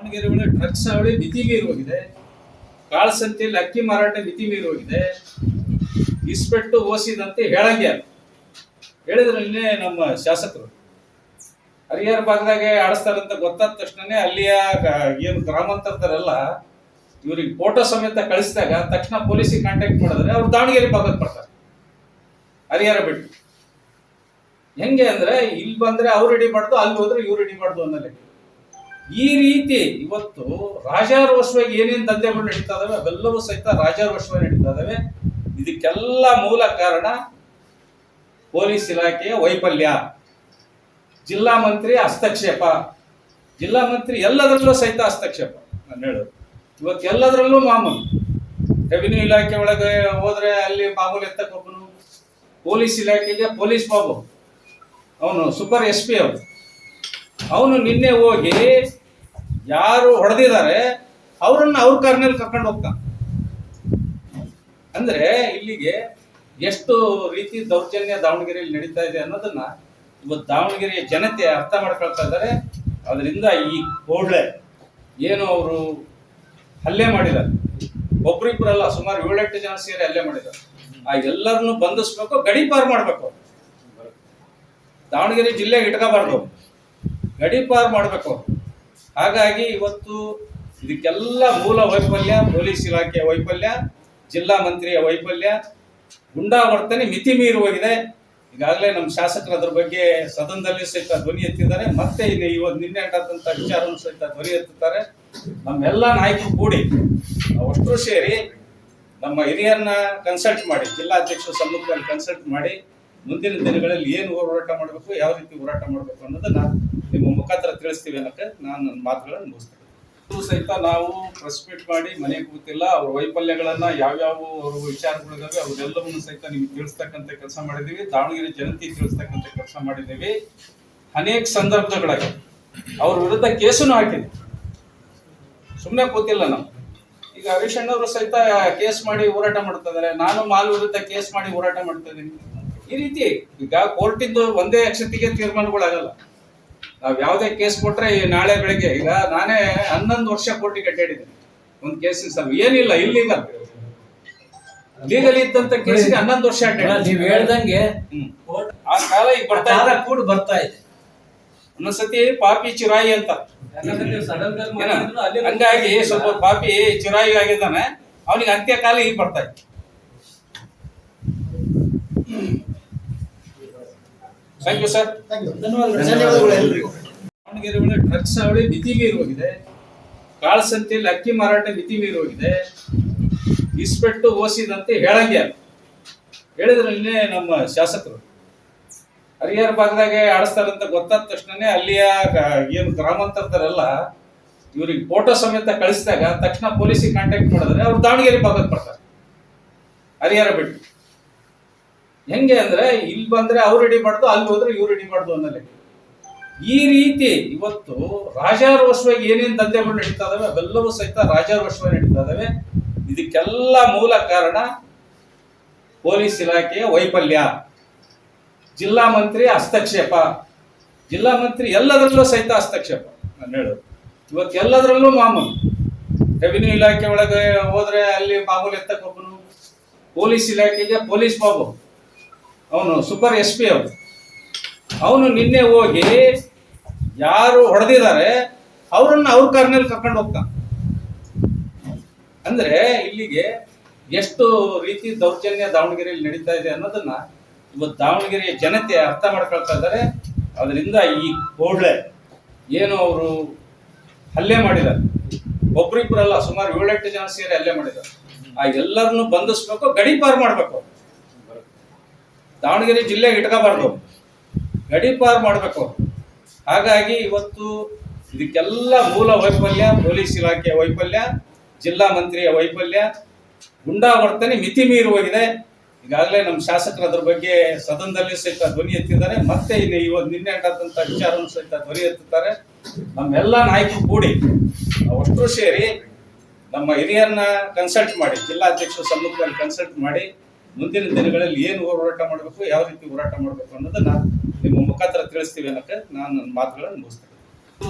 ದಾವಣಗೆರೆ ಒಳಗೆ ಡ್ರಗ್ಸ್ ಅವಳಿ ಮಿತಿ ಮೀರಿ ಹೋಗಿದೆ. ಕಾಳಸಂತೆಯಲ್ಲಿ ಅಕ್ಕಿ ಮಾರಾಟ ಮಿತಿ ಮೀರಿ ಹೋಗಿದೆ. ಇಸ್ಪೆಟ್ಟು ಓಸಿದಂತೆ ಹೇಳಂಗೆ ಅಲ್ಲ ಹೇಳಿದ್ರು ನಿನ್ನೆ ನಮ್ಮ ಶಾಸಕರು. ಹರಿಹರ ಭಾಗದಾಗೆ ಆಡಿಸ್ತಾರಂತ ಗೊತ್ತಾದ ತಕ್ಷಣನೇ ಅಲ್ಲಿಯ ಏನು ಗ್ರಾಮಾಂತರದಲ್ಲ ಇವ್ರಿಗೆ ಫೋಟೋ ಸಮೇತ ಕಳಿಸಿದಾಗ ತಕ್ಷಣ ಪೊಲೀಸಿಗೆ ಕಾಂಟ್ಯಾಕ್ಟ್ ಮಾಡಿದ್ರೆ ಅವ್ರು ದಾವಣಗೆರೆ ಭಾಗಕ್ಕೆ ಬರ್ತಾರೆ. ಹರಿಹರ ಬಿಟ್ಟು. ಹೆಂಗೆ ಅಂದ್ರೆ, ಇಲ್ಲಿ ಬಂದ್ರೆ ಅವ್ರು ರೆಡಿ ಮಾಡ್ದು, ಅಲ್ಲಿ ಹೋದ್ರೆ ಇವ್ರು ರೆಡಿ ಮಾಡ್ದು ಅನ್ನೋಲೆ ಈ ರೀತಿ ಇವತ್ತು ರಾಜಾರೋಷವಾಗಿ ಏನೇನು ದಂಧೆಗಳು ನಡೀತಾ ಇದಾವೆ, ಅವೆಲ್ಲವೂ ಸಹಿತ ರಾಜಾರೋಷವಾಗಿ ನಡೀತಾ ಇದಾವೆ. ಇದಕ್ಕೆಲ್ಲ ಮೂಲ ಕಾರಣ ಪೊಲೀಸ್ ಇಲಾಖೆಯ ವೈಫಲ್ಯ. ಜಿಲ್ಲಾ ಮಂತ್ರಿ ಹಸ್ತಕ್ಷೇಪ. ಜಿಲ್ಲಾ ಮಂತ್ರಿ ಎಲ್ಲದರಲ್ಲೂ ಸಹಿತ ಹಸ್ತಕ್ಷೇಪ, ನಾನು ಹೇಳೋದು. ಇವತ್ತು ಎಲ್ಲದರಲ್ಲೂ ಮಾಮೂಲು. ರೆವಿನ್ಯೂ ಇಲಾಖೆ ಒಳಗೆ ಹೋದ್ರೆ ಅಲ್ಲಿ ಮಾಮೂಲು ಎತ್ತಕ್ಕೊಬ್ಬನು ಪೊಲೀಸ್ ಇಲಾಖೆಗೆ ಪೊಲೀಸ್ ಬಾಬು. ಅವನು ಸೂಪರ್ ಎಸ್ ಪಿ ಅವನು ಅವನು ನಿನ್ನೆ ಹೋಗಿ ಯಾರು ಹೊಡೆದಿದ್ದಾರೆ, ಅವರನ್ನ ಅವ್ರ ಕಾರ್ನಲ್ಲಿ ಕರ್ಕೊಂಡು ಹೋಗ್ತಾನೆ. ಅಂದ್ರೆ ಇಲ್ಲಿಗೆ ಎಷ್ಟು ರೀತಿ ದೌರ್ಜನ್ಯ ದಾವಣಗೆರೆಯಲ್ಲಿ ನಡೀತಾ ಇದೆ ಅನ್ನೋದನ್ನ ಇವತ್ತು ದಾವಣಗೆರೆಯ ಜನತೆ ಅರ್ಥ ಮಾಡ್ಕೊಳ್ತಾ ಇದ್ದಾರೆ. ಅದರಿಂದ ಈ ಕೋಡ್ಲೆ ಏನು ಅವರು ಹಲ್ಲೆ ಮಾಡಿದ್ದಾರೆ. ಒಬ್ರಿಬ್ರಲ್ಲ ಸುಮಾರು ಏಳೆಂಟು ಜನ ಸೇರಿ ಹಲ್ಲೆ ಮಾಡಿದ್ದಾರೆ. ಆ ಎಲ್ಲರನ್ನು ಬಂಧಿಸ್ಬೇಕು, ಗಡಿ ಪಾರ್ ಮಾಡ್ಬೇಕು ದಾವಣಗೆರೆ ಜಿಲ್ಲೆಗೆ ಇಟ್ಕೋಬಾರ್ದು ಗಡಿ ಪಾರ್ ಮಾಡಬೇಕು ಹಾಗಾಗಿ ಇವತ್ತು ಇದಕ್ಕೆಲ್ಲ ಮೂಲ ವೈಫಲ್ಯ ಪೊಲೀಸ್ ಇಲಾಖೆಯ ವೈಫಲ್ಯ, ಜಿಲ್ಲಾ ಮಂತ್ರಿಯ ವೈಫಲ್ಯ. ಗುಂಡಾ ವರ್ತನೆ ಮಿತಿ ಮೀರಿ ಹೋಗಿದೆ. ಈಗಾಗಲೇ ನಮ್ಮ ಶಾಸಕರು ಅದ್ರ ಬಗ್ಗೆ ಸದನದಲ್ಲಿ ಸಹಿತ ಧ್ವನಿ ಎತ್ತಿದ್ದಾರೆ. ಮತ್ತೆ ಇನ್ನು ಇವತ್ತು ನಿನ್ನೆ ಆದಂತ ವಿಚಾರವನ್ನು ಸಹಿತ ಧ್ವನಿ ಎತ್ತುತ್ತಾರೆ. ನಮ್ಮೆಲ್ಲ ನಾಯಕರು ಕೂಡಿ ಅಷ್ಟು ಸೇರಿ ನಮ್ಮ ಹಿರಿಯರನ್ನ ಕನ್ಸಲ್ಟ್ ಮಾಡಿ ಜಿಲ್ಲಾಧ್ಯಕ್ಷರ ಸಮ್ಮುಖದಲ್ಲಿ ಕನ್ಸಲ್ಟ್ ಮಾಡಿ, ಮುಂದಿನ ದಿನಗಳಲ್ಲಿ ಏನು ಹೋರಾಟ ಮಾಡಬೇಕು, ಯಾವ ರೀತಿ ಹೋರಾಟ ಮಾಡಬೇಕು ಅನ್ನೋದನ್ನ ನಿಮ್ಮ ಮುಖಾಂತರ ತಿಳಿಸ್ತೀವಿ ಅನ್ನಕ್ಕೆ ನಾನು ನನ್ನ ಮಾತುಗಳನ್ನು ಮುಗಿಸ್ತೇನೆ. ಸಹಿತ ನಾವು ಪ್ರೆಸ್ ಮೀಟ್ ಮಾಡಿ ಮನೆಗೆ ಕೂತಿಲ್ಲ, ಅವ್ರ ವೈಫಲ್ಯಗಳನ್ನ ಯಾವ್ಯಾವ ಅವ್ರ ವಿಚಾರಗಳಿದಾವೆ ಅವರೆಲ್ಲವನ್ನು ಸಹಿತ ನಿಮ್ಗೆ ತಿಳಿಸ್ತಕ್ಕಂಥ ಕೆಲಸ ಮಾಡಿದ್ದೀವಿ ದಾವಣಗೆರೆ ಜನತೆ ತಿಳಿಸ್ತಕ್ಕಂಥ ಕೆಲಸ ಮಾಡಿದ್ದೀವಿ ಅನೇಕ ಸಂದರ್ಭಗಳಾಗಿ ಅವ್ರ ವಿರುದ್ಧ ಕೇಸನ್ನು ಹಾಕಿದ್ವಿ. ಸುಮ್ಮನೆ ಕೂತಿಲ್ಲ ನಾವು. ಈಗ ಹರೀಶ್ ಅಣ್ಣವರು ಸಹಿತ ಕೇಸ್ ಮಾಡಿ ಹೋರಾಟ ಮಾಡ್ತಾ ಇದಾರೆ. ನಾನು ಮಾಲ್ ವಿರುದ್ಧ ಕೇಸ್ ಮಾಡಿ ಹೋರಾಟ ಮಾಡ್ತಾ ಇದ್ದೀನಿ. ಈ ರೀತಿ ಈಗ ಕೋರ್ಟಿಂದು ಒಂದೇ ಅಕ್ಷತಿಗೆ ತೀರ್ಮಾನಗಳಾಗಲ್ಲ. ನಾವ್ ಯಾವುದೇ ಕೇಸ್ ಕೊಟ್ರೆ ನಾಳೆ ಬೆಳಿಗ್ಗೆ ಈಗ ನಾನೇ ಹನ್ನೊಂದು ವರ್ಷ ಕೋರ್ಟಿಗೆ ಅಡ್ಡಾಡಿದ್ದೀನಿ ಒಂದು ಕೇಸಿನ ಸಲ ಏನಿಲ್ಲ ಇಲ್ಲೀಗಲ್ ಲೀಗಲ್ ಇದ್ದಂತ ಕೇಸಿಗೆ ಹನ್ನೊಂದು ವರ್ಷ ನೀವ್ ಅಡ್ಡಾಡಿದ್ದೀನಿ ಹೇಳ್ದಂಗೆ ಹ್ಮ್. ಆ ಕಾಲ ಈಗ ಬರ್ತಾ ಇದೆ. ಕೂಡ ಬರ್ತಾ ಇದೆ. ಒಂದೊಂದ್ಸತಿ ಪಾಪಿ ಚಿರಾಯಿ ಅಂತ. ನೀವು ಹಂಗಾಗಿ ಸ್ವಲ್ಪ ಪಾಪಿ ಚಿರಾಯಿ ಆಗಿದ್ದಾನೆ ಅವನಿಗೆ ಅಂತ್ಯಕಾಲ ಈಗ ಬರ್ತಾ ಇದೆ. ಥ್ಯಾಂಕ್ ಯು ಸರ್ ಧನ್ಯವಾದಗಳು. ಎಲ್ರಿಗೂ. ದಾವಣಗೆರೆ ಒಳಗೆ ಡ್ರಗ್ಸ್ ಅವಳಿ ಮಿತಿ ಮೀರಿ ಹೋಗಿದೆ ಕಾಳಸಂತೆಯಲ್ಲಿ ಅಕ್ಕಿ ಮಾರಾಟ ಮಿತಿ ಮೀರಿ ಹೋಗಿದೆ ಇಸ್ಪೆಟ್ಟು ಓಸಿದಂತೆ ಹೇಳಂಗೆ ಹೇಳಿದ್ರೆ ನಮ್ಮ ಶಾಸಕರು. ಹರಿಹರ ಭಾಗದಾಗೆ ಆಡಿಸ್ತಾರಂತ ಗೊತ್ತಾದ ತಕ್ಷಣನೇ ಅಲ್ಲಿಯ ಏನು ಗ್ರಾಮಾಂತರದರೆಲ್ಲ ಇವ್ರಿಗೆ ಫೋಟೋ ಸಮೇತ ಕಳಿಸಿದಾಗ ತಕ್ಷಣ ಪೊಲೀಸಿಗೆ ಕಾಂಟ್ಯಾಕ್ಟ್ ಮಾಡಿದ್ರೆ ಅವ್ರು ದಾವಣಗೆರೆ ಭಾಗಕ್ಕೆ ಬರ್ತಾರೆ. ಹರಿಹರ ಬಿಟ್ಟು. ಹೆಂಗೆ ಅಂದ್ರೆ ಇಲ್ಲಿ ಬಂದ್ರೆ ಅವ್ರು ರೆಡಿ ಮಾಡ್ದು, ಅಲ್ಲಿ ಹೋದ್ರೆ ಇವ್ರು ರೆಡಿ ಮಾಡ್ದು ಅನ್ನೋಲ್ಲ ಈ ರೀತಿ ಇವತ್ತು ರಾಜಾರೋಷವಾಗಿ ಏನೇನು ದಂಧೆಗಳು ನಡೀತಾ ಇದಾವೆ, ಅವೆಲ್ಲವೂ ಸಹಿತ ರಾಜಾರೋಷವಾಗಿ ನಡೀತಾ ಇದಾವೆ. ಇದಕ್ಕೆಲ್ಲ ಮೂಲ ಕಾರಣ ಪೊಲೀಸ್ ಇಲಾಖೆಯ ವೈಫಲ್ಯ. ಜಿಲ್ಲಾ ಮಂತ್ರಿ ಹಸ್ತಕ್ಷೇಪ. ಜಿಲ್ಲಾ ಮಂತ್ರಿ ಎಲ್ಲದರಲ್ಲೂ ಸಹಿತ ಹಸ್ತಕ್ಷೇಪ, ನಾನು ಹೇಳೋದು. ಇವತ್ತು ಎಲ್ಲದರಲ್ಲೂ ಮಾಮೂಲು. ರೆವಿನ್ಯೂ ಇಲಾಖೆ ಒಳಗೆ ಹೋದ್ರೆ ಅಲ್ಲಿ ಮಾಮೂಲು ಎತ್ತಕ್ಕೊಬ್ಬನು. ಪೊಲೀಸ್ ಇಲಾಖೆಗೆ ಪೊಲೀಸ್ ಬಾಬು ಅವನು ಸೂಪರ್ ಎಸ್ ಪಿ ಅವನು ಅವನು ನಿನ್ನೆ ಹೋಗಿ ಯಾರು ಹೊಡೆದಿದ್ದಾರೆ, ಅವರನ್ನ ಅವ್ರ ಕಾರ್ನಲ್ಲಿ ಕರ್ಕೊಂಡು ಹೋಗ್ತಾನೆ. ಅಂದ್ರೆ ಇಲ್ಲಿಗೆ ಎಷ್ಟು ರೀತಿ ದೌರ್ಜನ್ಯ ದಾವಣಗೆರೆಯಲ್ಲಿ ನಡೀತಾ ಇದೆ ಅನ್ನೋದನ್ನ ಇವತ್ತು ದಾವಣಗೆರೆಯ ಜನತೆ ಅರ್ಥ ಮಾಡ್ಕೊಳ್ತಾ ಇದ್ದಾರೆ. ಅದರಿಂದ ಈ ಕೋಡ್ಲೆ ಏನು ಅವರು ಹಲ್ಲೆ ಮಾಡಿದ್ದಾರೆ. ಒಬ್ರಿಬ್ರಲ್ಲ ಸುಮಾರು ಏಳೆಂಟು ಜನ ಸೇರಿ ಹಲ್ಲೆ ಮಾಡಿದ್ದಾರೆ. ಆ ಎಲ್ಲರನ್ನು ಬಂಧಿಸ್ಬೇಕು ಗಡಿಪಾರು ಮಾಡ್ಬೇಕು ದಾವಣಗೆರೆ ಜಿಲ್ಲೆಗೆ ಇಟ್ಕೋಬಾರ್ದು. ಗಡಿ ಪಾರ್ ಮಾಡಬೇಕು. ಹಾಗಾಗಿ ಇವತ್ತು ಇದಕ್ಕೆಲ್ಲ ಮೂಲ ವೈಫಲ್ಯ ಪೊಲೀಸ್ ಇಲಾಖೆಯ ವೈಫಲ್ಯ, ಜಿಲ್ಲಾ ಮಂತ್ರಿಯ ವೈಫಲ್ಯ. ಗುಂಡಾವರ್ತನೆ ಮಿತಿ ಮೀರಿ ಹೋಗಿದೆ. ಈಗಾಗಲೇ ನಮ್ಮ ಶಾಸಕರು ಅದ್ರ ಬಗ್ಗೆ ಸದನದಲ್ಲಿ ಸಹಿತ ಧ್ವನಿ ಎತ್ತಿದ್ದಾರೆ. ಮತ್ತೆ ಇನ್ನು ಇವತ್ತು ನಿನ್ನೆ ಆದಂಥ ವಿಚಾರವನ್ನು ಸಹಿತ ಧ್ವನಿ ಎತ್ತುತ್ತಾರೆ. ನಮ್ಮೆಲ್ಲ ನಾಯಕರು ಕೂಡಿ ಅಷ್ಟು ಸೇರಿ ನಮ್ಮ ಹಿರಿಯರನ್ನ ಕನ್ಸಲ್ಟ್ ಮಾಡಿ ಜಿಲ್ಲಾಧ್ಯಕ್ಷರ ಸಮ್ಮುಖದಲ್ಲಿ ಕನ್ಸಲ್ಟ್ ಮಾಡಿ. ಮುಂದಿನ ದಿನಗಳಲ್ಲಿ ಏನು ಹೋರಾಟ ಮಾಡಬೇಕು, ಯಾವ ರೀತಿ ಹೋರಾಟ ಮಾಡಬೇಕು ಅನ್ನೋದನ್ನ ನಿಮ್ಮ ಮುಖಾಂತರ ತಿಳಿಸ್ತೀವಿ ಅನ್ನಕ್ಕೆ ನಾನು ನನ್ನ ಮಾತುಗಳನ್ನು ಮುಗಿಸ್ತೇನೆ.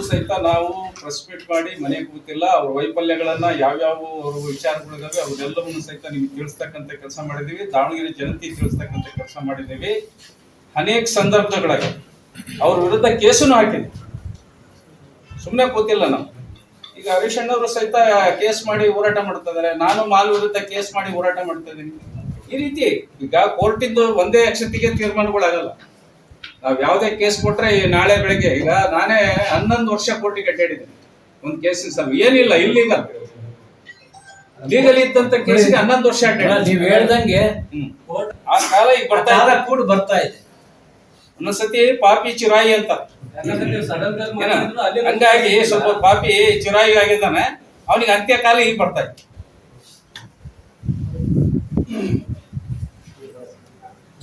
ಸಹಿತ ನಾವು ಪ್ರೆಸ್ ಮೀಟ್ ಮಾಡಿ ಮನೆಗೆ ಕೂತಿಲ್ಲ, ಅವ್ರ ವೈಫಲ್ಯಗಳನ್ನ ಯಾವ್ಯಾವ ಅವ್ರ ವಿಚಾರಗಳಿದಾವೆ ಅವರೆಲ್ಲವನ್ನು ಸಹಿತ ನಿಮ್ಗೆ ತಿಳಿಸ್ತಕ್ಕಂಥ ಕೆಲಸ ಮಾಡಿದ್ದೀವಿ ದಾವಣಗೆರೆ ಜನತೆ ತಿಳಿಸ್ತಕ್ಕಂಥ ಕೆಲಸ ಮಾಡಿದ್ದೀವಿ ಅನೇಕ ಸಂದರ್ಭಗಳಾಗಿ ಅವ್ರ ವಿರುದ್ಧ ಕೇಸನ್ನು ಹಾಕಿದ್ವಿ. ಸುಮ್ಮನೆ ಕೂತಿಲ್ಲ ನಾವು. ಈಗ ಹರೀಶ್ ಸಹಿತ ಕೇಸ್ ಮಾಡಿ ಹೋರಾಟ ಮಾಡ್ತಾ ಇದ್ದಾರೆ ನಾನು ಮಾಲ್ ವಿರುದ್ಧ ಕೇಸ್ ಮಾಡಿ ಹೋರಾಟ ಮಾಡ್ತಾ ಇದ್ದೀನಿ. ಈ ರೀತಿ ಈಗ ಕೋರ್ಟಿಂದು ಒಂದೇ ಅಕ್ಷತಿಗೆ ತೀರ್ಮಾನಗಳಾಗಲ್ಲ. ನಾವ್ ಯಾವುದೇ ಕೇಸ್ ಕೊಟ್ರೆ ನಾಳೆ ಬೆಳಗ್ಗೆ ಈಗ ನಾನೇ ಹನ್ನೊಂದು ವರ್ಷ ಕೋರ್ಟಿಗೆ ಅಡ್ಡಾಡಿದ್ದೀನಿ ಒಂದು ಕೇಸಿನ ಸಲ ಏನಿಲ್ಲ ಇಲ್ಲೀಗಲ್ ಲೀಗಲ್ ಇದ್ದಂತ ಕೇಸಿಗೆ ಹನ್ನೊಂದು ವರ್ಷ ಅಡ್ಡಾಡಿದ್ದೀನಿ ನೀವ್ ಹೇಳ್ದಂಗೆ ಹ್ಮ್. ಆ ಕಾಲ ಈಗ ಬರ್ತಾ ಇದೆ ಕೂಡ ಬರ್ತಾ ಇದೆ. ಒಂದೊಂದ್ಸತಿ ಪಾಪಿ ಚಿರಾಯಿ ಅಂತ. ಹಂಗಾಗಿ ಸ್ವಲ್ಪ ಪಾಪಿ ಚಿರಾಯಿ ಆಗಿದ್ದಾನೆ. ಅವನಿಗೆ ಅಂತ್ಯಕಾಲ ಈಗ ಬರ್ತಾ ಇದೆ.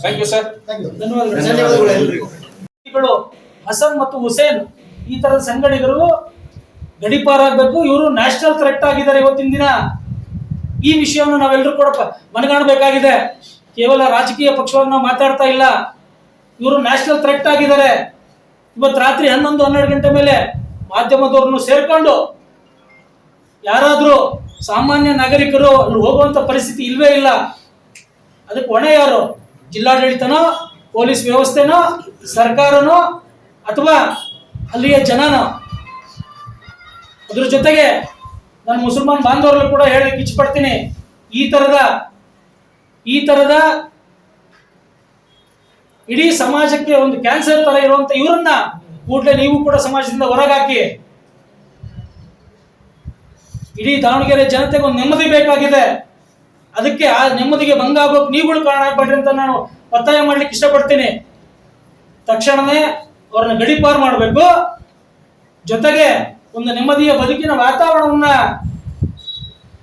ಥ್ಯಾಂಕ್ ಯು ಸರ್ ಧನ್ಯವಾದಗಳು. ಧನ್ಯವಾದಗಳು ಎಲ್ರಿಗೂ. ಗಳು ಹಸನ್ ಮತ್ತು ಹುಸೇನ್ ಈ ತರದ ಸಂಗಡಿಗರು ಗಡಿಪಾರಾಗಬೇಕು. ಇವರು ನ್ಯಾಷನಲ್ ಥ್ರೆಟ್ ಆಗಿದ್ದಾರೆ ಇವತ್ತಿನ ದಿನ. ಈ ವಿಷಯವನ್ನು ನಾವೆಲ್ಲರೂ ಕೂಡ ಮನಗಾಣಬೇಕಾಗಿದೆ. ಕೇವಲ ರಾಜಕೀಯ ಪಕ್ಷವಾಗಿ ನಾವು ಮಾತಾಡ್ತಾ ಇಲ್ಲ. ಇವರು ನ್ಯಾಷನಲ್ ಥ್ರೆಟ್ ಆಗಿದ್ದಾರೆ. ಇವತ್ತು ರಾತ್ರಿ ಹನ್ನೊಂದು ಹನ್ನೆರಡು ಗಂಟೆ ಮೇಲೆ ಮಾಧ್ಯಮದವ್ರನ್ನು ಸೇರ್ಕೊಂಡು ಯಾರಾದರೂ ಸಾಮಾನ್ಯ ನಾಗರಿಕರು ಅಲ್ಲಿ ಹೋಗುವಂಥ ಪರಿಸ್ಥಿತಿ ಇಲ್ವೇ ಇಲ್ಲ. ಅದಕ್ಕೆ ಹೊಣೆ ಯಾರು? ಜಿಲ್ಲಾಡಳಿತನೋ, ಪೊಲೀಸ್ ವ್ಯವಸ್ಥೆನೋ, ಸರ್ಕಾರನೋ ಅಥವಾ ಅಲ್ಲಿಯ ಜನನೋ. ಅದ್ರ ಜೊತೆಗೆ ನಾನು ಮುಸಲ್ಮಾನ್ ಬಾಂಧವರಲ್ಲೂ ಕೂಡ ಹೇಳಲಿಕ್ಕೆ ಇಚ್ಛಪಡ್ತೀನಿ. ಈ ತರದ ಈ ತರದ ಇಡೀ ಸಮಾಜಕ್ಕೆ ಒಂದು ಕ್ಯಾನ್ಸರ್ ತರ ಇರುವಂತ ಇವರನ್ನ ಕೂಡಲೇ ನೀವು ಕೂಡ ಸಮಾಜದಿಂದ ಹೊರಗಾಕಿ. ಇಡೀ ದಾವಣಗೆರೆ ಜನತೆಗೆ ಒಂದು ನೆಮ್ಮದಿ ಬೇಕಾಗಿದೆ. ಅದಕ್ಕೆ ಆ ನೆಮ್ಮದಿಗೆ ಭಂಗ ಆಗೋಕ್ ನೀವುಗಳು ಕಾರಣ ಆಗ್ಬೇಡ್ರಿ ಅಂತ ನಾನು ಒತ್ತಾಯ ಮಾಡ್ಲಿಕ್ಕೆ ಇಷ್ಟಪಡ್ತೀನಿ. ತಕ್ಷಣವೇ ಅವ್ರನ್ನ ಗಡಿಪಾರು ಮಾಡಬೇಕು. ಜೊತೆಗೆ ಒಂದು ನೆಮ್ಮದಿಯ ಬದುಕಿನ ವಾತಾವರಣವನ್ನ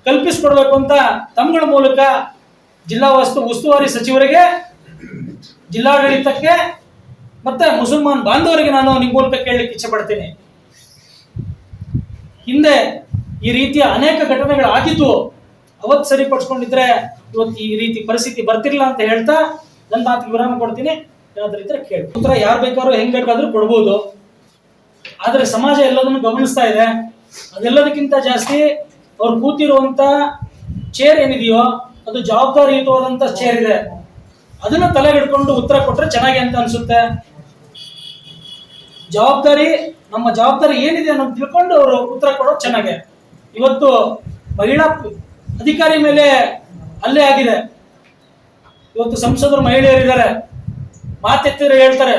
ಕಲ್ಪಿಸಿಕೊಡ್ಬೇಕು ಅಂತ ತಮ್ಮಗಳ ಮೂಲಕ ಜಿಲ್ಲಾ ವಸ್ತು, ಉಸ್ತುವಾರಿ ಸಚಿವರಿಗೆ, ಜಿಲ್ಲಾಡಳಿತಕ್ಕೆ ಮತ್ತೆ ಮುಸಲ್ಮಾನ್ ಬಾಂಧವರಿಗೆ ನಾನು ನಿಮ್ಮ ಮೂಲಕ ಕೇಳಲಿಕ್ಕೆ ಇಚ್ಛೆ ಪಡ್ತೀನಿ ಹಿಂದೆ ಈ ರೀತಿಯ ಅನೇಕ ಘಟನೆಗಳು ಆಗಿದ್ದು ಅವತ್ತು ಸರಿಪಡಿಸ್ಕೊಂಡಿದ್ರೆ ಇವತ್ತು ಈ ರೀತಿ ಪರಿಸ್ಥಿತಿ ಬರ್ತಿರ್ಲಿಲ್ಲ ಅಂತ ಹೇಳ್ತಾ ನನ್ನ ಮಾತಿಗೆ ವಿರಾಮ ಕೊಡ್ತೀನಿ. ಏನಾದ್ರೂ ಇದ್ರೆ ಕೇಳಿ. ಉತ್ತರ ಯಾರು ಬೇಕಾದ್ರೂ ಹೆಂಗ್ ಬೇಕಾದ್ರೂ ಕೊಡ್ಬೋದು. ಆದ್ರೆ ಸಮಾಜ ಎಲ್ಲದನ್ನು ಗಮನಿಸ್ತಾ ಇದೆ. ಅದೆಲ್ಲದಕ್ಕಿಂತ ಜಾಸ್ತಿ ಅವ್ರು ಕೂತಿರುವಂತ ಚೇರ್ ಏನಿದೆಯೋ, ಅದು ಜವಾಬ್ದಾರಿಯುತವಾದಂತ ಚೇರ್ ಇದೆ. ಅದನ್ನ ತಲೆಗಿಡ್ಕೊಂಡು ಉತ್ತರ ಕೊಟ್ರೆ ಚೆನ್ನಾಗಿ ಅಂತ ಅನ್ಸುತ್ತೆ. ಜವಾಬ್ದಾರಿ, ನಮ್ಮ ಜವಾಬ್ದಾರಿ ಏನಿದೆ ಅನ್ನೋದು ತಿಳ್ಕೊಂಡು ಅವರು ಉತ್ತರ ಕೊಡೋದು ಚೆನ್ನಾಗೆ. ಇವತ್ತು ಮಹಿಳಾ ಅಧಿಕಾರಿ ಮೇಲೆ ಅಲ್ಲೇ ಆಗಿದೆ. ಇವತ್ತು ಸಂಸದರು ಮಹಿಳೆಯರಿದ್ದಾರೆ. ಮಾತೆತ್ತಿದ್ರೆ ಹೇಳ್ತಾರೆ.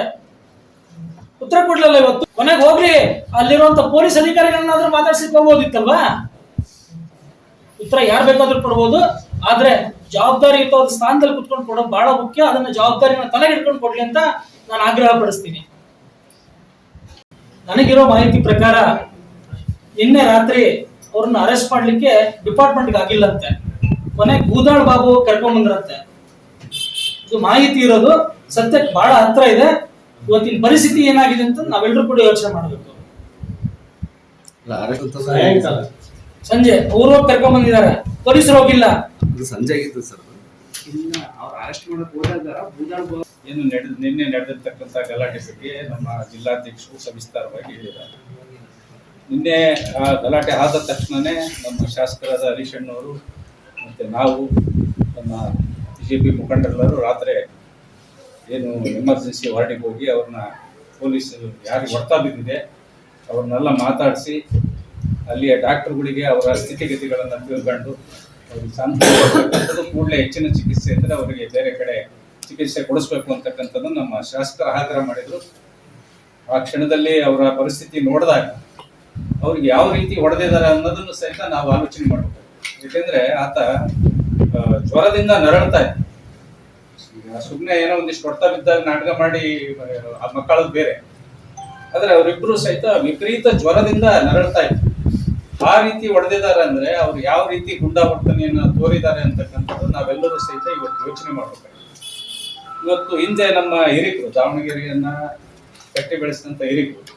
ಉತ್ತರ ಕೊಡ್ಲಲ್ಲ ಇವತ್ತು? ಕೊನೆಗೆ ಹೋಗ್ಲಿ. ಅಲ್ಲಿರುವಂತ ಪೊಲೀಸ್ ಅಧಿಕಾರಿಗಳನ್ನಾದ್ರೂ ಮಾತಾಡ್ಸಿಕ್ ಹೋಗೋದಿತ್ತಲ್ವಾ ಉತ್ತರ ಯಾರು ಬೇಕಾದ್ರೂ ಕೊಡ್ಬೋದು. ಆದ್ರೆ ಜವಾಬ್ದಾರಿಯುತವಾದ ಸ್ಥಾನದಲ್ಲಿ ಕುತ್ಕೊಂಡು ಕೊಡೋದು ಬಹಳ ಮುಖ್ಯ. ಅದನ್ನ ಜವಾಬ್ದಾರಿನ ತಲೆಗಿಡ್ಕೊಂಡು ಕೊಡ್ಲಿ ಅಂತ ನಾನು ಆಗ್ರಹ ಪಡಿಸ್ತೀನಿ. ನನಗಿರೋ ಮಾಹಿತಿ ಪ್ರಕಾರ ನಿನ್ನೆ ರಾತ್ರಿ ಅವ್ರನ್ನ ಅರೆಸ್ಟ್ ಮಾಡ್ಲಿಕ್ಕೆ ಡಿಪಾರ್ಟ್ಮೆಂಟ್ಗೆ ಆಗಿಲ್ಲಂತೆ. ಕೊನೆ ಗೂದಾಳ್ ಬಾಬು ಕರ್ಕೊಂಡ್ ಬಂದ್ರಂತೆ. ಇದು ಮಾಹಿತಿ ಇರೋದು ಸತ್ಯಕ್ಕೆ ಬಹಳ ಹತ್ರ ಇದೆ. ಇವತ್ತಿನ ಪರಿಸ್ಥಿತಿ ಏನಾಗಿದೆ ಅಂತ ನಾವೆಲ್ಲರೂ ಕೂಡ ಯೋಚನೆ ಮಾಡಬೇಕು. ಅಲ್ಲ ಅರೆಸ್ಟ್ ಅಂತ ಸಾಯಂಕಾಲ ಸಂಜೆ ಅವ್ರು ಹೋಗಿ ಕರ್ಕೊಂಡ್ ಬಂದಿದ್ದಾರೆ. ಪೊಲೀಸರು ಹೋಗಿಲ್ಲ. ಸಂಜೆ ಆಗಿತ್ತು ಸರ್ ಏನು ನಡೆದ ನಿನ್ನೆ ನಡೆದಿರ್ತಕ್ಕಂಥ ಗಲಾಟೆ ಬಗ್ಗೆ ನಮ್ಮ ಜಿಲ್ಲಾಧ್ಯಕ್ಷರು ಸವಿಸ್ತಾರವಾಗಿ ಹೇಳಿದ್ದಾರೆ. ನಿನ್ನೆ, ಆ, ಗಲಾಟೆ ಆದ ತಕ್ಷಣನೇ ನಮ್ಮ ಶಾಸಕರಾದ ಹರೀಶಣ್ಣವರು ಮತ್ತು ನಾವು ನಮ್ಮ ಬಿ ಜೆ ಪಿ ಮುಖಂಡರೆಲ್ಲರೂ ರಾತ್ರಿ ಏನು ಎಮರ್ಜೆನ್ಸಿ ವಾರ್ಡಿಗೆ ಹೋಗಿ ಅವ್ರನ್ನ ಪೊಲೀಸ್ ಯಾರಿಗೆ ಹೊಡ್ತಾ ಬಿದ್ದಿದೆ, ಅವ್ರನ್ನೆಲ್ಲ ಮಾತಾಡಿಸಿ ಅಲ್ಲಿಯ ಡಾಕ್ಟರ್ಗಳಿಗೆ ಅವರ ಸ್ಥಿತಿಗತಿಗಳನ್ನು ತಿಳ್ಕೊಂಡು ಅವ್ರಿಗೆ ಸಾಂತ್ವನ ಕೂಡಲೇ ಹೆಚ್ಚಿನ ಚಿಕಿತ್ಸೆ ಇದ್ದರೆ ಅವರಿಗೆ ಬೇರೆ ಕಡೆ ಚಿಕಿತ್ಸೆ ಕೊಡಿಸ್ಬೇಕು ಅಂತಕ್ಕಂಥದ್ದು ನಮ್ಮ ಶಾಸಕರು ಆಗ್ರಹ ಮಾಡಿದ್ರು. ಆ ಕ್ಷಣದಲ್ಲಿ ಅವರ ಪರಿಸ್ಥಿತಿ ನೋಡಿದಾಗ ಅವ್ರಿಗೆ ಯಾವ ರೀತಿ ಹೊಡೆದಿದ್ದಾರೆ ಅನ್ನೋದನ್ನು ಸಹಿತ ನಾವು ಆಲೋಚನೆ ಮಾಡಬೇಕು. ಯಾಕೆಂದ್ರೆ ಆತ ಜ್ವರದಿಂದ ನರಳ್ತಾ ಇದೆ ಸುಮ್ಮನೆ ಏನೋ ಒಂದಿಷ್ಟು ಹೊಡ್ತಾ ಬಿದ್ದಾಗ ನಾಟಕ ಮಾಡಿ, ಆ ಮಕ್ಕಳದ್ದು ಬೇರೆ. ಆದ್ರೆ ಅವರಿಬ್ರು ಸಹಿತ ವಿಪರೀತ ಜ್ವರದಿಂದ ನರಳ್ತಾ ಇದ್ರು ಆ ರೀತಿ ಹೊಡೆದಿದ್ದಾರೆ ಅಂದ್ರೆ ಅವ್ರು ಯಾವ ರೀತಿ ಗುಂಡಾವರ್ತನೆಯನ್ನ ತೋರಿದ್ದಾರೆ ಅಂತಕ್ಕಂಥದ್ದು ನಾವೆಲ್ಲರೂ ಸಹಿತ ಇವತ್ತು ಯೋಚನೆ ಮಾಡಬೇಕಾಗಿದೆ ಇವತ್ತು ಹಿಂದೆ ನಮ್ಮ ಹಿರಿಕರು, ದಾವಣಗೆರೆಯನ್ನ ಕಟ್ಟಿ ಬೆಳೆಸಿದಂತ ಹಿರಿಕರು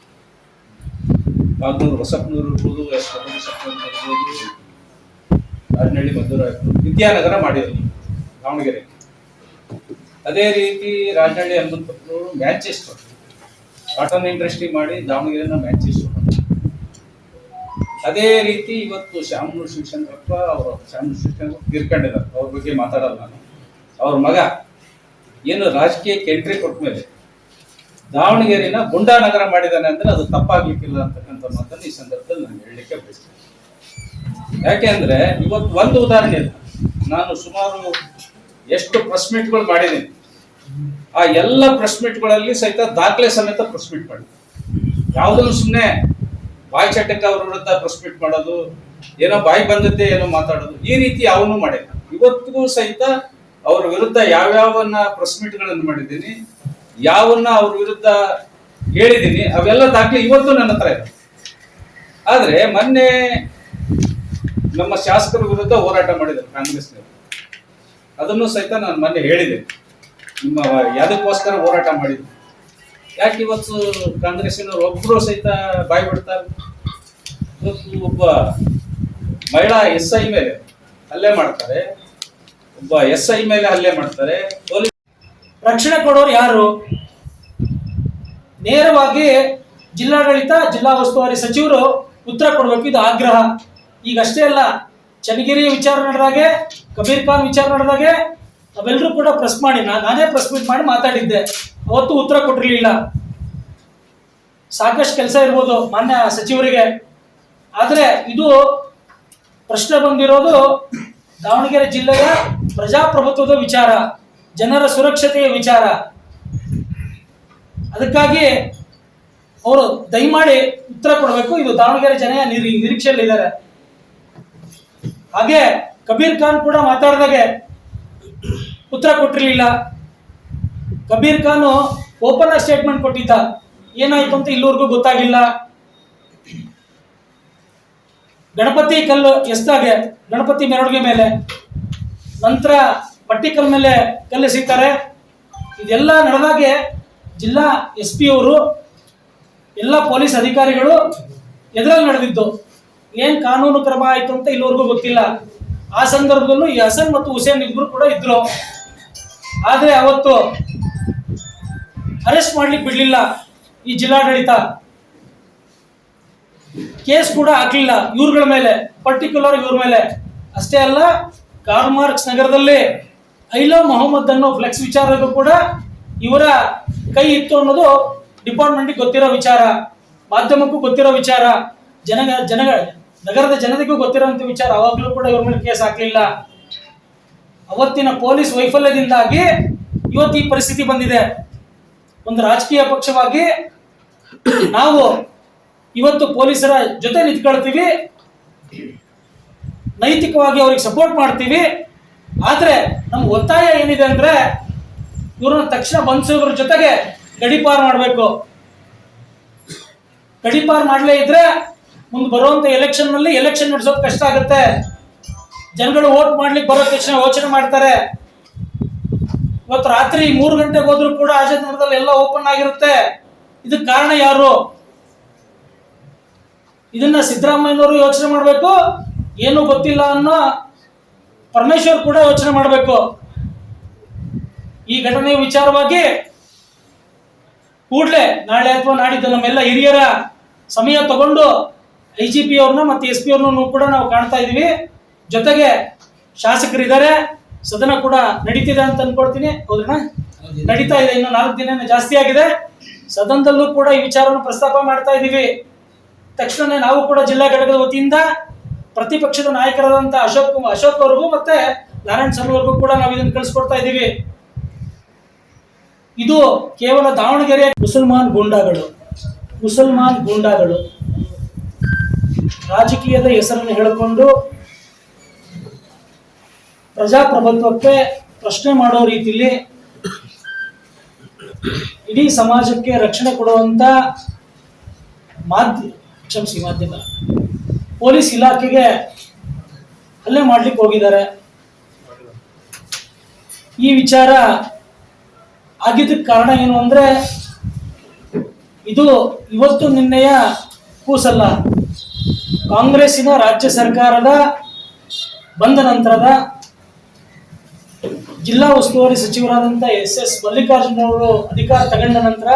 ಬಾಗ್ನೂರು ಹೊಸಪ್ನೂರು ಇರ್ಬೋದು ಇರ್ಬೋದು ಮದ್ದೂರ ಇರ್ಬೋದು ವಿದ್ಯಾನಗರ ಮಾಡಿದ್ರು ದಾವಣಗೆರೆ. ಅದೇ ರೀತಿ ರಾಜನಹಳ್ಳಿ ಹನುಮಂತಪ್ಪನವರು ಮ್ಯಾಂಚೆಸ್ಟರ್. ಕಾಟನ್ ಇಂಡಸ್ಟ್ರಿ ಮಾಡಿ ದಾವಣಗೆರೆನ ಮ್ಯಾಂಚೆಸ್ಟರ್ ಅದೇ ರೀತಿ ಇವತ್ತು ಶ್ಯಾಮನೂರು ಶಿವಶಂಕರಪ್ಪ ಅವರು ಶ್ಯಾಮನೂರು ಶಿವಶಂಕರಪ್ಪ ತೀರ್ಕೊಂಡಿದ್ದಾರೆ. ಅವ್ರ ಬಗ್ಗೆ ಮಾತಾಡಲ್ಲ ನಾನು. ಅವ್ರ ಮಗ ಏನು ರಾಜಕೀಯಕ್ಕೆ ಎಂಟ್ರಿ ಕೊಟ್ಟ ಮೇಲೆ ದಾವಣಗೆರೆನ ಗುಂಡಾ ನಗರ ಮಾಡಿದ್ದಾನೆ ಅಂದ್ರೆ ಅದು ತಪ್ಪಾಗ್ಲಿಕ್ಕಿಲ್ಲ ಅಂತಕ್ಕಂಥ ಮಾತನ್ನು ಈ ಸಂದರ್ಭದಲ್ಲಿ ನಾನು ಹೇಳಲಿಕ್ಕೆ ಬಯಸ್ತೇನೆ. ಯಾಕೆಂದ್ರೆ ಇವತ್ತು ಒಂದು ಉದಾಹರಣೆ ಇಲ್ಲ ನಾನು ಸುಮಾರು ಎಷ್ಟು ಪ್ರೆಸ್ ಮೀಟ್ಗಳು ಮಾಡಿದ್ದೀನಿ. ಆ ಎಲ್ಲ ಪ್ರೆಸ್ ಮೀಟ್ಗಳಲ್ಲಿ ಸಹಿತ ದಾಖಲೆ ಸಮೇತ ಪ್ರೆಸ್ ಮೀಟ್ ಮಾಡಿ ಯಾವುದನ್ನು ಸುಮ್ಮನೆ ಬಾಯಿ ಚಟಕ್ಕೆ ಅವ್ರ ವಿರುದ್ಧ ಪ್ರೆಸ್ ಮೀಟ್ ಮಾಡೋದು, ಏನೋ ಬಾಯಿ ಬಂದದ್ದೇ ಏನೋ ಮಾತಾಡೋದು, ಈ ರೀತಿ ಅವನು ಮಾಡಿಲ್ಲ. ಇವತ್ತಿಗೂ ಸಹಿತ ಅವ್ರ ವಿರುದ್ಧ ಯಾವ್ಯಾವನ್ನ ಪ್ರೆಸ್ ಮೀಟ್ಗಳನ್ನು ಮಾಡಿದ್ದೀನಿ ಯಾವನ್ನ ಅವ್ರ ವಿರುದ್ಧ ಹೇಳಿದ್ದೀನಿ, ಅವೆಲ್ಲ ದಾಖಲೆ ಇವತ್ತು ನನ್ನ ಹತ್ರ ಇದೆ. ಆದ್ರೆ ಮೊನ್ನೆ ನಮ್ಮ ಶಾಸಕರ ವಿರುದ್ಧ ಹೋರಾಟ ಮಾಡಿದ್ರು ಕಾಂಗ್ರೆಸ್ನವರು. ಅದನ್ನು ಸಹಿತ ನಾನು ಮೊನ್ನೆ ಹೇಳಿದೆ. ನಿಮ್ಮ ಯಾವುದಕ್ಕೋಸ್ಕರ ಹೋರಾಟ ಮಾಡಿದ್ರು. ಯಾಕೆ ಇವತ್ತು ಕಾಂಗ್ರೆಸ್ಸಿನವರು ಒಬ್ಬರು ಸಹಿತ ಬಾಯಿ ಬಿಡ್ತಾರೆ ಇವತ್ತು ಒಬ್ಬ ಮಹಿಳಾ ಎಸ್ ಐ ಮೇಲೆ ಹಲ್ಲೆ ಮಾಡ್ತಾರೆ, ಒಬ್ಬ ಎಸ್ ಐ ಮೇಲೆ ಹಲ್ಲೆ ಮಾಡ್ತಾರೆ, ಪೊಲೀಸ್ ರಕ್ಷಣೆ ಕೊಡೋರು ಯಾರು? ನೇರವಾಗಿ ಜಿಲ್ಲಾಡಳಿತ, ಜಿಲ್ಲಾ ಉಸ್ತುವಾರಿ ಸಚಿವರು ಉತ್ತರ ಕೊಡಬೇಕು, ಇದು ಆಗ್ರಹ. ಈಗ ಅಷ್ಟೇ ಅಲ್ಲ, ಚನ್ನಗಿರಿ ವಿಚಾರ ನಡೆದಾಗೆ ಕಬೀರ್ ಖಾನ್ ವಿಚಾರ ನಡೆದಾಗೆ ಅವೆಲ್ಲರೂ ಕೂಡ ಪ್ರೆಸ್ ಮಾಡಿ ನಾನೇ ಪ್ರೆಸ್ ಮೀಟ್ ಮಾಡಿ ಮಾತಾಡಿದ್ದೆ. ಅವತ್ತು ಉತ್ತರ ಕೊಟ್ಟಿರಲಿಲ್ಲ. ಸಾಕಷ್ಟು ಕೆಲಸ ಇರ್ಬೋದು ಮಾನ್ಯ ಸಚಿವರಿಗೆ. ಆದರೆ ಇದು ಪ್ರಶ್ನೆ ಬಂದಿರೋದು ದಾವಣಗೆರೆ ಜಿಲ್ಲೆಯ ಪ್ರಜಾಪ್ರಭುತ್ವದ ವಿಚಾರ. ಜನರ ಸುರಕ್ಷತೆಯ ವಿಚಾರ. ಅದಕ್ಕಾಗಿ ಅವರು ದಯಮಾಡಿ ಉತ್ತರ ಕೊಡಬೇಕು. ಇದು ದಾವಣಗೆರೆ ಜನ ನಿರೀ ನಿರೀಕ್ಷೆಯಲ್ಲಿದ್ದಾರೆ ಹಾಗೆ ಕಬೀರ್ ಖಾನ್ ಕೂಡ ಮಾತಾಡಿದಾಗೆ ಉತ್ತರ ಕೊಟ್ಟಿರಲಿಲ್ಲ. ಕಬೀರ್ ಖಾನ್ ಓಪನ್ ಸ್ಟೇಟ್ಮೆಂಟ್ ಕೊಟ್ಟಿದ್ದ. ಏನಾಯ್ತು ಅಂತ ಇಲ್ಲಿವರೆಗೂ ಗೊತ್ತಾಗಿಲ್ಲ. ಗಣಪತಿ ಕಲ್ಲು ಎಸ್ದಾಗೆ, ಗಣಪತಿ ಮೆರವಣಿಗೆ ಮೇಲೆ. ನಂತರ ಪಟ್ಟಿಕಲ್ ಮೇಲೆ ಕಲ್ಲು ಸಿಗ್ತಾರೆ ಇದೆಲ್ಲ ನಡೆದಾಗೆ ಜಿಲ್ಲಾ ಎಸ್ ಪಿ ಅವರು, ಎಲ್ಲ ಪೊಲೀಸ್ ಅಧಿಕಾರಿಗಳು ಎದುರಲ್ಲಿ ನಡೆದಿದ್ದು, ಏನ್ ಕಾನೂನು ಕ್ರಮ ಆಯ್ತು ಅಂತ ಇಲ್ಲಿವರೆಗೂ ಗೊತ್ತಿಲ್ಲ. ಆ ಸಂದರ್ಭದಲ್ಲೂ ಈ ಹಸನ್ ಮತ್ತು ಹುಸೇನ್ ಇಬ್ರು ಕೂಡ ಇದ್ರು. ಆದ್ರೆ ಅವತ್ತು ಅರೆಸ್ಟ್ ಮಾಡ್ಲಿಕ್ಕೆ ಬಿಡ್ಲಿಲ್ಲ ಈ ಜಿಲ್ಲಾಡಳಿತ. ಕೇಸ್ ಕೂಡ ಹಾಕ್ಲಿಲ್ಲ ಇವ್ರಗಳ ಮೇಲೆ ಪರ್ಟಿಕ್ಯುಲರ್ ಇವ್ರ ಮೇಲೆ. ಅಷ್ಟೇ ಅಲ್ಲ ಕಾರ್ಮಾರ್ಕ್ಸ್ ನಗರದಲ್ಲಿ ಐ ಮೊಹಮ್ಮದ್ ಅನ್ನೋ ಫ್ಲೆಕ್ಸ್ ವಿಚಾರಕ್ಕೂ ಕೂಡ ಇವರ ಕೈ ಇತ್ತು ಅನ್ನೋದು ಡಿಪಾರ್ಟ್ಮೆಂಟ್ಗೆ ಗೊತ್ತಿರೋ ವಿಚಾರ, ಮಾಧ್ಯಮಕ್ಕೂ ಗೊತ್ತಿರೋ ವಿಚಾರ, ಜನ ಜನ, ನಗರದ ಜನತೆಗೂ ಗೊತ್ತಿರೋಂಥ ವಿಚಾರ ಅವಾಗಲೂ ಕೂಡ ಇವ್ರ ಮೇಲೆ ಕೇಸ್ ಹಾಕಲಿಲ್ಲ. ಅವತ್ತಿನ ಪೊಲೀಸ್ ವೈಫಲ್ಯದಿಂದಾಗಿ ಇವತ್ತು ಈ ಪರಿಸ್ಥಿತಿ ಬಂದಿದೆ. ಒಂದು ರಾಜಕೀಯ ಪಕ್ಷವಾಗಿ ನಾವು ಇವತ್ತು ಪೊಲೀಸರ ಜೊತೆ ನಿಂತ್ಕೊಳ್ತೀವಿ. ನೈತಿಕವಾಗಿ ಅವ್ರಿಗೆ ಸಪೋರ್ಟ್ ಮಾಡ್ತೀವಿ. ಆದ್ರೆ ನಮ್ಮ ಒತ್ತಾಯ ಏನಿದೆ ಅಂದ್ರೆ ಇವ್ರನ್ನ ತಕ್ಷಣ ಬಂಧಿಸೋದ್ರ ಜೊತೆಗೆ ಗಡಿಪಾರು ಮಾಡಬೇಕು. ಗಡಿಪಾರು ಮಾಡಲೇ ಇದ್ರೆ ಮುಂದೆ ಬರುವಂಥ ಎಲೆಕ್ಷನ್ನಲ್ಲಿ ಎಲೆಕ್ಷನ್ ನಡೆಸೋದು ಕಷ್ಟ ಆಗುತ್ತೆ. ಜನಗಳು ವೋಟ್ ಮಾಡ್ಲಿಕ್ಕೆ ಬರೋ ತಕ್ಷಣ ಯೋಚನೆ ಮಾಡ್ತಾರೆ. ಇವತ್ತು ರಾತ್ರಿ ಮೂರು ಗಂಟೆಗೆ ಹೋದ್ರು ಕೂಡ ಆಜಾದ್ ಎಲ್ಲ ಓಪನ್ ಆಗಿರುತ್ತೆ. ಇದಕ್ಕೆ ಕಾರಣ ಯಾರು? ಇದನ್ನ ಸಿದ್ದರಾಮಯ್ಯನವರು ಯೋಚನೆ ಮಾಡಬೇಕು. ಏನು ಗೊತ್ತಿಲ್ಲ ಅನ್ನೋ ಪರಮೇಶ್ವರ್ ಕೂಡ ಯೋಚನೆ ಮಾಡಬೇಕು. ಈ ಘಟನೆಯ ವಿಚಾರವಾಗಿ ಕೂಡಲೇ ನಾಳೆ ಅಥವಾ ನಾಡಿದ್ದು ನಮ್ಮೆಲ್ಲ ಹಿರಿಯರ ಸಮಯ ತಗೊಂಡು ಐ ಜಿ ಪಿ ಅವ್ರನ್ನ ಮತ್ತೆ ಎಸ್ ಪಿ ಅವ್ರನ್ನ ಕೂಡ ನಾವು ಕಾಣ್ತಾ ಇದೀವಿ ಜೊತೆಗೆ ಶಾಸಕರಿದ್ದಾರೆ. ಸದನ ಕೂಡ ನಡೀತಿದೆ ಅಂತ ಅನ್ಕೊಳ್ತೀನಿ. ಹೌದ್ರಣ್ಣ? ನಡೀತಾ ಇದೆ. ಇನ್ನು ನಾಲ್ಕು ದಿನ ಜಾಸ್ತಿ ಆಗಿದೆ. ಸದನದಲ್ಲೂ ಕೂಡ ಈ ವಿಚಾರವನ್ನು ಪ್ರಸ್ತಾಪ ಮಾಡ್ತಾ ಇದ್ದೀವಿ. ತಕ್ಷಣ ನಾವು ಕೂಡ ಜಿಲ್ಲಾ ಘಟಕದ ವತಿಯಿಂದ ಪ್ರತಿಪಕ್ಷದ ನಾಯಕರಾದಂಥ ಅಶೋಕ್ ಕುಮಾರ್ ಅಶೋಕ್ ಅವ್ರಿಗೂ ಮತ್ತೆ ನಾರಾಯಣ ಸ್ವಾಮಿ ಅವ್ರಿಗೂ ಕೂಡ ನಾವು ಇದನ್ನು ಕಳಿಸ್ಕೊಡ್ತಾ ಇದ್ದೀವಿ. ಇದು ಕೇವಲ ದಾವಣಗೆರೆ ಮುಸಲ್ಮಾನ್ ಗೂಂಡಾಗಳು. ಮುಸಲ್ಮಾನ್ ಗೂಂಡಾಗಳು. ರಾಜಕೀಯದ ಹೆಸರನ್ನು ಹೇಳಿಕೊಂಡು ಪ್ರಜಾಪ್ರಭುತ್ವಕ್ಕೆ ಪ್ರಶ್ನೆ ಮಾಡೋ ರೀತಿಯಲ್ಲಿ ಇಡೀ ಸಮಾಜಕ್ಕೆ ರಕ್ಷಣೆ ಕೊಡುವಂತ ಮಾಧ್ಯಮ ಕ್ಷಮಿಸಿ, ಮಾಧ್ಯಮ. ಪೊಲೀಸ್ ಇಲಾಖೆಗೆ ಹಲ್ಲೆ ಮಾಡ್ಲಿಕ್ಕೆ ಹೋಗಿದ್ದಾರೆ. ಈ ವಿಚಾರ ಆಗಿದ್ದಕ್ಕೆ ಕಾರಣ ಏನು ಅಂದ್ರೆ, ಇದು ಇವತ್ತು ನಿನ್ನೆಯ ಕೂಸಲ್ಲ. ಕಾಂಗ್ರೆಸ್ಸಿನ ರಾಜ್ಯ ಸರ್ಕಾರದ ಬಂದ ನಂತರದ ಜಿಲ್ಲಾ ಉಸ್ತುವಾರಿ ಸಚಿವರಾದಂಥ ಎಸ್ ಎಸ್ ಮಲ್ಲಿಕಾರ್ಜುನ ಅವರು ಅಧಿಕಾರ ತಗೊಂಡ ನಂತರ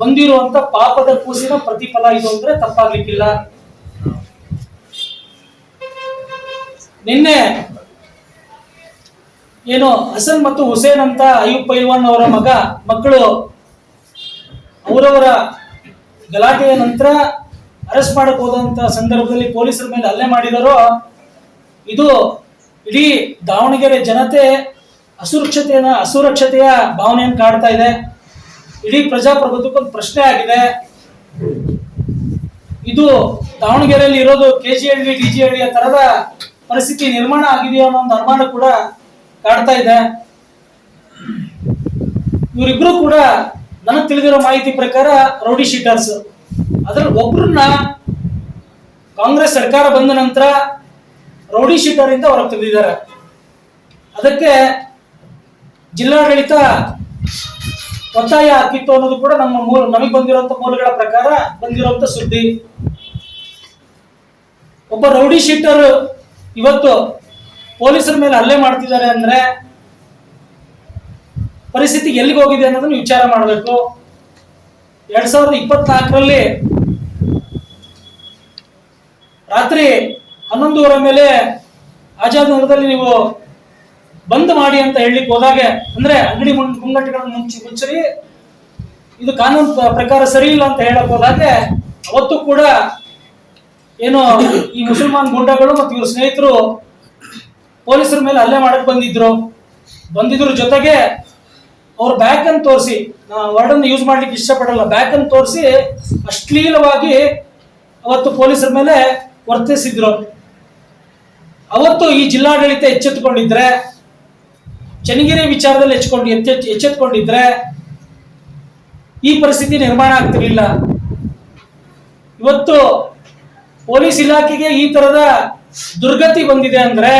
ಬಂದಿರುವಂತ ಪಾಪದ ಕೂಸಿನ ಪ್ರತಿಫಲ ಇದು ಅಂದ್ರೆ ತಪ್ಪಾಗ್ಲಿಕ್ಕಿಲ್ಲ. ನಿನ್ನೆ ಏನು ಹಸನ್ ಮತ್ತು ಹುಸೇನ್ ಅಂತ ಅಯ್ಯೂಬ್ ಪೈಲ್ವಾನ್ ಅವರ ಮಗ, ಮಕ್ಕಳು ಅವರವರ ಗಲಾಟೆಯ ನಂತರ ಅರೆಸ್ಟ್ ಮಾಡಕ್ ಹೋದಂತ ಸಂದರ್ಭದಲ್ಲಿ ಪೊಲೀಸರ ಮೇಲೆ ಹಲ್ಲೆ ಮಾಡಿದರು, ಇದು ಇಡೀ ದಾವಣಗೆರೆ ಜನತೆ ಅಸುರಕ್ಷತೆಯ ಅಸುರಕ್ಷತೆಯ ಭಾವನೆಯನ್ನು ಕಾಡ್ತಾ ಇದೆ. ಇಡೀ ಪ್ರಜಾಪ್ರಭುತ್ವಕ್ಕೊಂದು ಪ್ರಶ್ನೆ ಆಗಿದೆ. ಇದು ದಾವಣಗೆರೆಯಲ್ಲಿ ಇರೋದು K G Halli D G ಹಳ್ಳಿಯ ತರದ ಪರಿಸ್ಥಿತಿ ನಿರ್ಮಾಣ ಆಗಿದೆಯೋ ಅನ್ನೋ ಒಂದು ಅನುಮಾನ ಕೂಡ ಕಾಡ್ತಾ ಇದೆ. ಇವರಿಬ್ರು ಕೂಡ ನನಗೆ ತಿಳಿದಿರೋ ಮಾಹಿತಿ ಪ್ರಕಾರ ರೌಡಿ ಶೀಟರ್ಸ್. ಅದ್ರಲ್ಲಿ ಒಬ್ರನ್ನ ಕಾಂಗ್ರೆಸ್ ಸರ್ಕಾರ ಬಂದ ನಂತರ ರೌಡಿ ಶೀಟರ್ ಇಂದ ಹೊರಗೆ ತೆಗೆದಿದ್ದಾರೆ. ಅದಕ್ಕೆ ಜಿಲ್ಲಾಡಳಿತ ಒತ್ತಾಯ ಹಾಕಿತ್ತು ಅನ್ನೋದು ಕೂಡ ನಮ್ಮ ಮೂಲ, ನಮಗೆ ಬಂದಿರುವಂತ ಮೂಲಗಳ ಪ್ರಕಾರ ಬಂದಿರುವಂತ ಸುದ್ದಿ. ಒಬ್ಬ ರೌಡಿ ಶೀಟರ್ ಇವತ್ತು ಪೊಲೀಸರ ಮೇಲೆ ಹಲ್ಲೆ ಮಾಡ್ತಿದ್ದಾರೆ ಅಂದ್ರೆ ಪರಿಸ್ಥಿತಿ ಎಲ್ಲಿಗೆ ಹೋಗಿದೆ ಅನ್ನೋದನ್ನ ವಿಚಾರ ಮಾಡಬೇಕು. ಎರಡ್ ಸಾವಿರದ ಇಪ್ಪತ್ನಾಲ್ಕರಲ್ಲಿ ರಾತ್ರಿ ಹನ್ನೊಂದುವರೆ ಮೇಲೆ ಆಜಾದ್ ನಗರದಲ್ಲಿ ನೀವು ಬಂದ್ ಮಾಡಿ ಅಂತ ಹೇಳಲಿಕ್ಕೆ ಹೋದಾಗೆ, ಅಂದ್ರೆ ಅಂಗಡಿ ಮುಂಗಟ್ಟುಗಳನ್ನು ಮುಂಚಿ ಮುಚ್ಚರಿ ಇದು ಕಾನೂನು ಪ್ರಕಾರ ಸರಿ ಇಲ್ಲ ಅಂತ ಹೇಳಕ್ ಹೋದಾಗೆ, ಅವತ್ತು ಕೂಡ ಏನು ಈ ಮುಸಲ್ಮಾನ್ ಗುಂಡಗಳು ಮತ್ತು ಇವ್ರ ಸ್ನೇಹಿತರು ಪೊಲೀಸರ ಮೇಲೆ ಹಲ್ಲೆ ಮಾಡಕ್ ಬಂದಿದ್ರು. ಬಂದಿದ್ರು ಜೊತೆಗೆ ಅವ್ರ ಬ್ಯಾಕ್ ಅನ್ನು ತೋರಿಸಿ. ವರ್ಡ್ ಅನ್ನು ಯೂಸ್ ಮಾಡ್ಲಿಕ್ಕೆ ಇಷ್ಟಪಡಲ್ಲ. ಬ್ಯಾಕ್ ಅನ್ನು ತೋರಿಸಿ ಅಶ್ಲೀಲವಾಗಿ ಅವತ್ತು ಪೊಲೀಸರ ಮೇಲೆ ವರ್ತಿಸಿದ್ರು. ಅವತ್ತು ಈ ಜಿಲ್ಲಾಡಳಿತ ಎಚ್ಚೆತ್ತುಕೊಂಡಿದ್ರೆ, ಚನ್ನಗಿರಿ ವಿಚಾರದಲ್ಲಿ ಎಚ್ಚೆ ಎಚ್ಚೆತ್ಕೊಂಡಿದ್ರೆ ಈ ಪರಿಸ್ಥಿತಿ ನಿರ್ಮಾಣ ಆಗ್ತಿರ್ಲಿಲ್ಲ. ಇವತ್ತು ಪೊಲೀಸ್ ಇಲಾಖೆಗೆ ಈ ತರದ ದುರ್ಗತಿ ಬಂದಿದೆ ಅಂದ್ರೆ